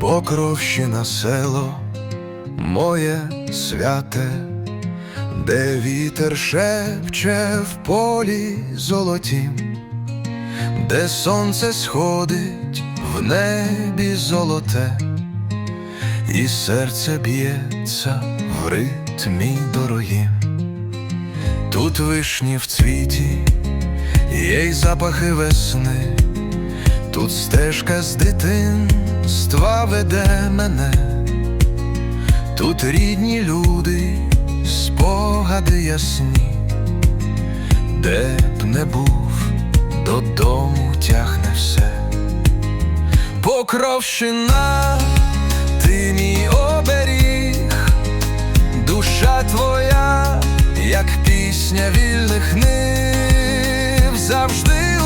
Покровщина село, моє святе, де вітер шепче в полі золотім, де сонце сходить в небі золоте, і серце б'ється в ритмі дорогім. Тут вишні в цвіті, є й запахи весни. Тут стежка з дитинства веде мене, тут рідні люди, спогади ясні, де б не був, додому тягне все. Покровщина, ти мій оберіг, душа твоя, як пісня вільних нив, завжди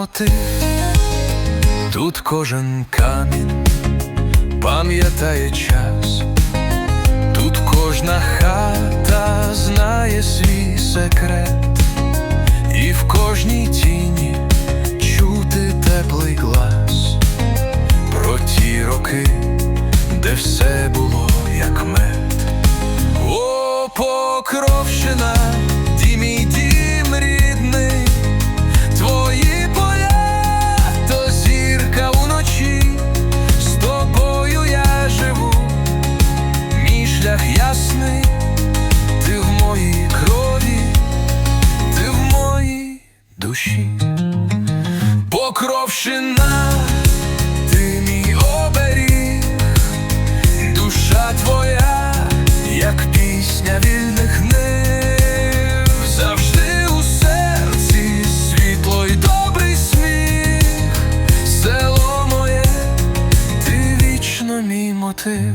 мотив, тут кожен камінь пам'ятає час, тут кожна хата знає свій секрет, і в кожній тіні чути теплий глас. Про ті роки, де все було як мед. Покровщина, ти мій оберіг, душа твоя, як пісня вільних нив, завжди у серці світло й добрий сміх, село моє, ти вічно мій мотив.